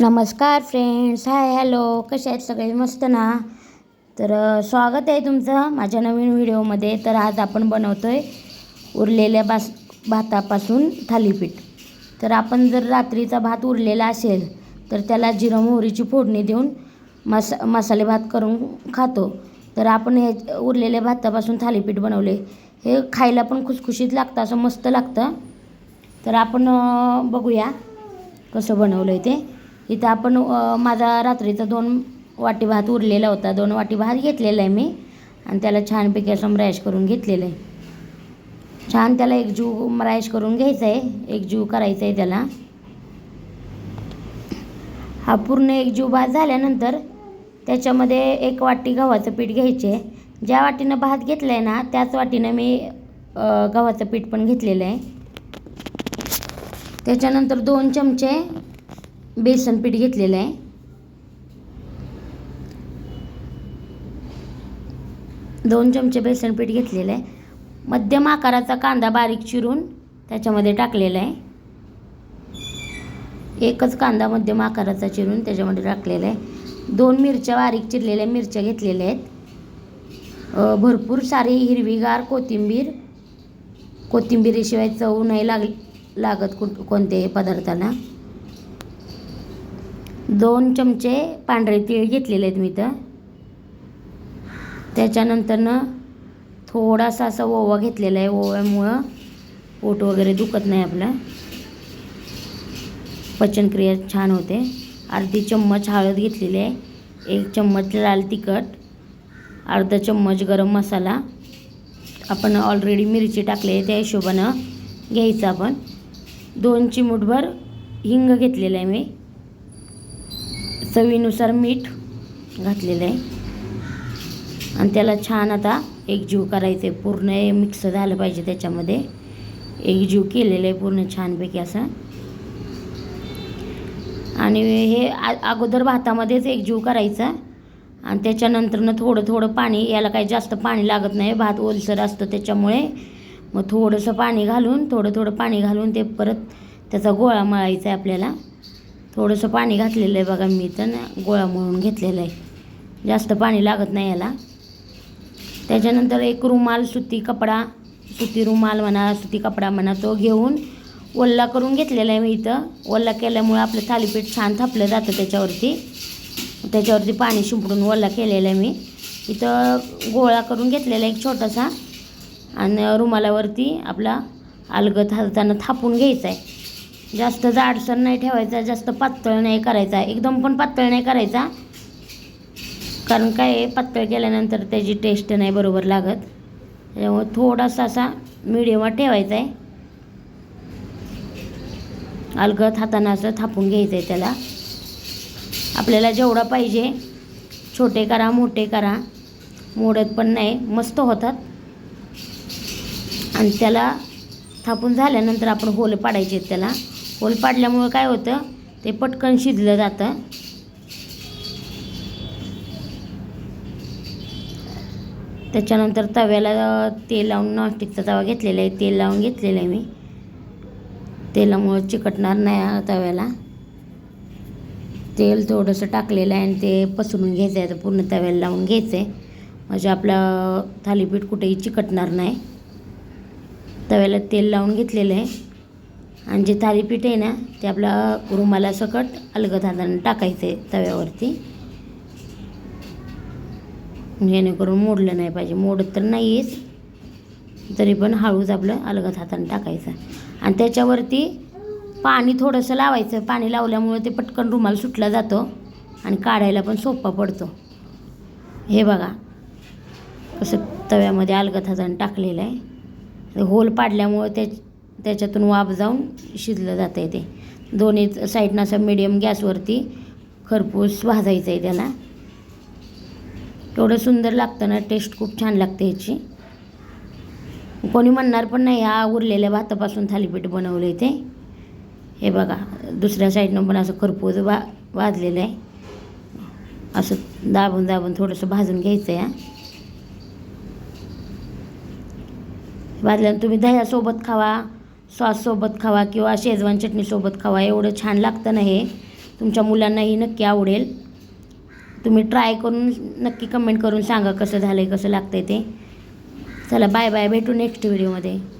नमस्कार friends. Hi hello. कसे आहेत सगळे? मस्त ना? तर स्वागत आहे तुमचं माझ्या नवीन व्हिडिओमध्ये. तर आज आपण बनवतो आहे उरलेल्या बास भातापासून थालीपीठ. तर आपण जर रात्रीचा भात उरलेला असेल तर त्याला जिरं मोहरीची फोडणी देऊन मस मसाले भात करून खातो. तर आपण हे उरलेल्या भातापासून थालीपीठ बनवले. हे खायला पण खुसखुशीत लागतं असं मस्त लागतं. तर आपण बघूया कसं बनवलं आहे ते. इथं आपण माझा रात्रीचा दोन वाटी भात उरलेला होता. दोन वाटी भात घेतलेला आहे मी. आणि त्याला छानपैकी असं मॅश करून घेतलेलं आहे. छान त्याला एक जीव मॅश करून घ्यायचा आहे. एक जीव करायचा आहे त्याला. हा पूर्ण एक जीव भात झाल्यानंतर त्याच्यामध्ये एक वाटी गव्हाचं पीठ घ्यायचे. ज्या वाटीनं भात घेतलं आहे ना त्याच वाटीनं मी गव्हाचं पीठ पण घेतलेलं आहे. त्याच्यानंतर दोन चमचे बेसन पीठ घेतलेलं आहे. दोन चमचे बेसन पीठ घेतलेलं आहे. मध्यम आकाराचा कांदा बारीक चिरून त्याच्यामध्ये टाकलेला आहे. एकच कांदा मध्यम आकाराचा चिरून त्याच्यामध्ये टाकलेला आहे. दोन मिरच्या बारीक चिरलेल्या मिरच्या घेतलेल्या आहेत. भरपूर सारी हिरवीगार कोथिंबीर कोथिंबिरीशिवाय चव नाही लाग लागत कुठ कोणत्याही पदार्थाला दोन चमचे पांढरे तीळ घेतलेले आहेत मी तर त्याच्यानंतरनं थोडासा असा ओवा घेतलेला आहे. ओव्यामुळं पोट वगैरे दुखत नाही आपलं. पचनक्रिया छान होते. अर्धी चम्मच हळद घेतलेली आहे. एक चम्मच लाल तिखट अर्धा चम्मच गरम मसाला. आपण ऑलरेडी मिरची टाकली आहे त्या हिशोबानं घ्यायचं आपण. दोन चिमूटभर हिंग घेतलेलं आहे मी. चवीनुसार मीठ घातलेलं आहे. आणि त्याला छान आता एकजीव करायचं आहे पूर्ण मिक्स झालं पाहिजे त्याच्यामध्ये. एकजीव केलेलं आहे पूर्ण छानपैकी असं. आणि हे आ अगोदर भातामध्येच एकजीव करायचा. आणि त्याच्यानंतरनं थोडं थोडं पाणी याला काही जास्त पाणी लागत नाही. भात ओलसर असतं त्याच्यामुळे मग थोडंसं पाणी घालून थोडं थोडं पाणी घालून ते परत त्याचा गोळा मळायचा आहे आपल्याला. थोडंसं पाणी घातलेलं आहे बघा मी तर गोळा मळून घेतलेला आहे. जास्त पाणी लागत नाही याला. त्याच्यानंतर एक रुमाल सुती कपडा सुती रुमाल म्हणा सुती कपडा म्हणा तो घेऊन ओल्ला करून घेतलेला आहे मी इथं. ओल्ला केल्यामुळे आपलं थालीपीठ छान थापलं जातं त्याच्यावरती. त्याच्यावरती पाणी शिंपडून ओल्ला केलेला आहे मी. इथं गोळा करून घेतलेला एक छोटासा. आणि रुमालावरती आपला अलगत हातानं थापून घ्यायचा आहे. जास्त जाडसर नाही ठेवायचा जास्त पातळ नाही करायचा. एकदम पण पातळ नाही करायचा. कारण काय आहे, पातळ केल्यानंतर त्याची टेस्ट नाही बरोबर लागत. त्यामुळे थोडासा असा मिडियमात ठेवायचा आहे अलगत हातानं असं थापून घ्यायचं आहे त्याला. आपल्याला जेवढा पाहिजे छोटे करा मोठे करा. मोडत पण नाही मस्त होतात. आणि त्याला थापून झाल्यानंतर आपण होल पाडायचे आहेत त्याला. होल पाडल्यामुळं काय होतं? ते पटकन शिजलं जातं. त्याच्यानंतर तव्याला तेल लावून नॉनस्टिकचा तवा घेतलेला आहे. तेल लावून घेतलेलं आहे मी. तेलामुळं चिकटणार नाही हा तव्याला. तेल थोडंसं टाकलेलं आहे आणि ते पसरून घ्यायचं आहे. तर पूर्ण तव्याला लावून घ्यायचं आहे. म्हणजे आपलं थालीपीठ कुठेही चिकटणार नाही. तव्याला तेल लावून घेतलेलं आहे. आणि जे थालीपीठ आहे ना ते आपल्या रुमाला सकट अलगद हाताने टाकायचं आहे तव्यावरती. जेणेकरून मोडलं नाही पाहिजे. मोडत तर नाहीच तरी पण हळूच आपलं अलगद हाताने टाकायचं. आणि त्याच्यावरती पाणी थोडंसं लावायचं. पाणी लावल्यामुळे ते पटकन रुमाल सुटला जातो आणि काढायला पण सोपा पडतो. हे बघा कसं तव्यामध्ये अलगद हाताने टाकलेलं आहे. होल पाडल्यामुळं त्या त्याच्यातून वाफ जाऊन शिजलं जातं आहे ते. दोन्ही साईडनं असं मिडियम गॅसवरती खरपूस भाजायचं आहे त्याला. एवढं सुंदर लागतं ना टेस्ट खूप छान लागते ह्याची. कोणी म्हणणार पण नाही हा उरलेल्या भातापासून थालीपीठ बनवलं ते. हे बघा दुसऱ्या साईडनं पण असं खरपूस भा भाजलेलं आहे. असं दाबून दाबून थोडंसं भाजून घ्यायचं आहे भाजल्यानं तुम्ही दह्यासोबत खावा सॉससोबत खावा किंवा शेजवान चटणीसोबत खावा एवढं छान लागतं ना हे. तुमच्या मुलांनाही नक्की आवडेल. तुम्ही ट्राय करून नक्की कमेंट करून सांगा कसं झालं आहे कसं लागतं आहे ते. चला बाय बाय भेटू नेक्स्ट व्हिडिओमध्ये